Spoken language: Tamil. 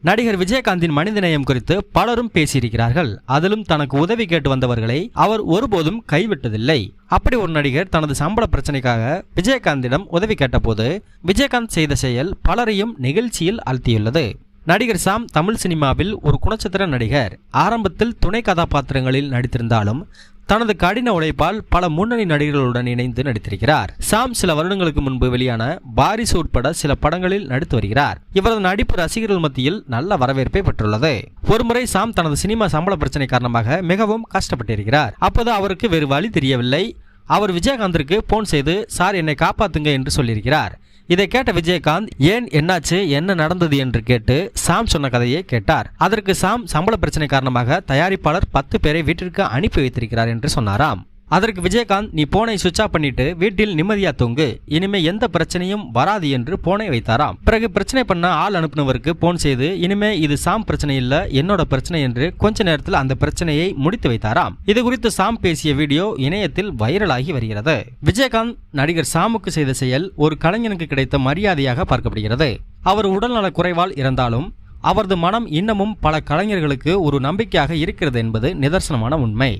நடிகர் விஜயகாந்தின் மனிதநேயம் குறித்து பலரும் பேசியிருக்கிறார்கள். அதிலும் தனக்கு உதவி கேட்டு வந்தவர்களை அவர் ஒருபோதும் கைவிட்டதில்லை. அப்படி ஒரு நடிகர் தனது சம்பள பிரச்சனைக்காக விஜயகாந்திடம் உதவி கேட்டபோது விஜயகாந்த் செய்த செயல் பலரையும் நிகழ்ச்சியில் அழுத்தியுள்ளது நடிகர் சாம் தமிழ் சினிமாவில் ஒரு குணச்சித்திர நடிகர். ஆரம்பத்தில் துணை கதாபாத்திரங்களில் நடித்திருந்தாலும் தனது கடின உழைப்பால் பல முன்னணி நடிகர்களுடன் இணைந்து நடித்திருக்கிறார். சாம் சில வருடங்களுக்கு முன்பு வெளியான பாரிஸ் உட்பட சில படங்களில் நடித்து வருகிறார். இவரது நடிப்பு ரசிகர்கள் மத்தியில் நல்ல வரவேற்பை பெற்றுள்ளது. ஒருமுறை சாம் தனது சினிமா சம்பள பிரச்சனை காரணமாக மிகவும் கஷ்டப்பட்டிருக்கிறார். அப்போது அவருக்கு வேறு வழி தெரியவில்லை. அவர் விஜயகாந்திற்கு போன் செய்து சார் என்னை காப்பாத்துங்க என்று சொல்லியிருக்கிறார். இதை கேட்ட விஜயகாந்த் ஏன் என்னாச்சு? என்ன நடந்தது? என்று கேட்டு சாம் சொன்ன கதையை கேட்டார். அதற்கு சாம் சம்பள பிரச்சனை காரணமாக தயாரிப்பாளர் பத்து பேரை வீட்டிற்கு அனுப்பி வைத்திருக்கிறார் என்று சொன்னாராம். அதற்கு விஜயகாந்த் நீ போனை சுவிட்ச் ஆஃப் பண்ணிட்டு வீட்டில் நிம்மதியா தூங்கு. இனிமே எந்த பிரச்சனையும் வராது என்று போனை வைத்தாராம். பிறகு பிரச்சனை பண்ண ஆள் அனுப்புனவருக்கு போன் செய்து இனிமே இது சாம் பிரச்சனை இல்ல என்னோட பிரச்சனை என்று கொஞ்ச நேரத்தில் அந்த பிரச்சனையை முடித்து வைத்தாராம். இது குறித்து சாம் பேசிய வீடியோ இணையத்தில் வைரலாகி வருகிறது. விஜயகாந்த் நடிகர் சாமுக்கு செய்த செயல் ஒரு கலைஞனுக்கு கிடைத்த மரியாதையாக பார்க்கப்படுகிறது. அவர் உடல்நல குறைவால் இருந்தாலும் அவரது மனம் இன்னமும் பல கலைஞர்களுக்கு ஒரு நம்பிக்கையாக இருக்கிறது என்பது நிதர்சனமான உண்மை.